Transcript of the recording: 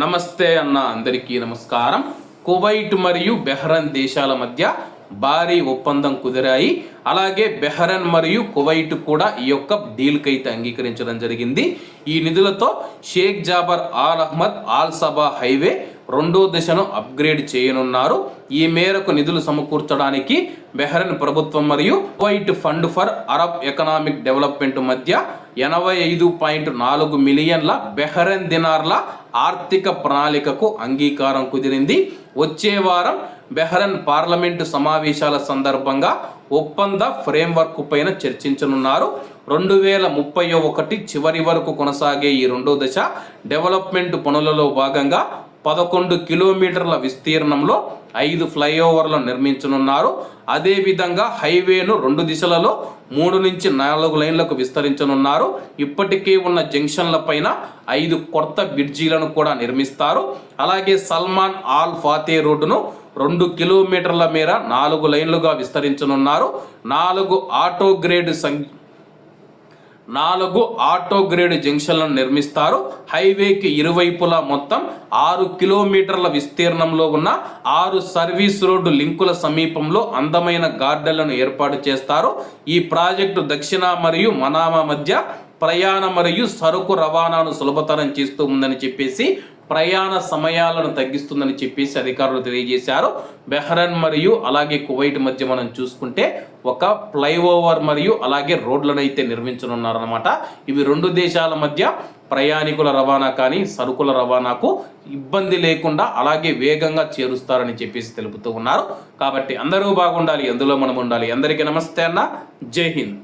నమస్తే అన్న అందరికీ నమస్కారం. కువైట్ మరియు బెహ్రన్ దేశాల మధ్య భారీ ఒప్పందం కుదిరాయి. అలాగే బెహ్రన్ మరియు కువైట్ కూడా ఈ యొక్క డీల్కి అయితే అంగీకరించడం జరిగింది. ఈ నిధులతో Sheikh Jaber Al Ahmad Al Sabah highway రెండో దశను అప్గ్రేడ్ చేయనున్నారు. ఈ మేరకు నిధులు సమకూర్చడానికి బెహ్రెన్ ప్రభుత్వం మరియు Kuwait fund for Arab economic development మధ్య ఎనభై ఐదు పాయింట్ నాలుగు మిలియన్ల బెహ్రెన్ దినార్ల ఆర్థిక ప్రణాళికకు అంగీకారం కుదిరింది. వచ్చే వారం బెహ్రెన్ పార్లమెంటు సమావేశాల సందర్భంగా ఒప్పంద ఫ్రేమ్వర్క్ పైన చర్చించనున్నారు. రెండు వేల ముప్పై ఒకటి చివరి వరకు కొనసాగే ఈ రెండో దశ డెవలప్మెంట్ పనులలో భాగంగా పదకొండు కిలోమీటర్ల విస్తీర్ణంలో ఐదు ఫ్లైఓవర్లను నిర్మించనున్నారు. అదేవిధంగా హైవేను రెండు దిశలలో మూడు నుంచి నాలుగు లైన్లకు విస్తరించనున్నారు. ఇప్పటికే ఉన్న జంక్షన్ల పైన ఐదు కొత్త బ్రిడ్జీలను కూడా నిర్మిస్తారు. అలాగే సల్మాన్ ఆల్ ఫాతే రోడ్డును రెండు కిలోమీటర్ల మేర నాలుగు లైన్లుగా విస్తరించనున్నారు. నాలుగు ఆటో గ్రేడ్ సంఖ్య నాలుగు ఆటో గ్రేడ్ జంక్షన్లను నిర్మిస్తారు. హైవేకి ఇరువైపులా మొత్తం ఆరు కిలోమీటర్ల విస్తీర్ణంలో ఉన్న ఆరు సర్వీస్ రోడ్డు లింకుల సమీపంలో అందమైన గార్డెన్లను ఏర్పాటు చేస్తారు. ఈ ప్రాజెక్టు దక్షిణ మరియు మనామా మధ్య ప్రయాణ మరియు సరుకు రవాణాను సులభతరం చేస్తూ ఉందని చెప్పేసి ప్రయాణ సమయాలను తగ్గిస్తుందని చెప్పేసి అధికారులు తెలియజేశారు. బెహ్రన్ మరియు అలాగే కువైట్ మధ్య మనం చూసుకుంటే ఒక ఫ్లైఓవర్ మరియు అలాగే రోడ్లను అయితే నిర్మించనున్నారనమాట ఇవి రెండు దేశాల మధ్య ప్రయాణికుల రవాణా కానీ సరుకుల రవాణాకు ఇబ్బంది లేకుండా అలాగే వేగంగా చేరుస్తారని చెప్పేసి తెలుపుతూ ఉన్నారు. కాబట్టి అందరూ బాగుండాలి ఎందులో మనం ఉండాలి. అందరికీ నమస్తే అన్న. జై హింద్.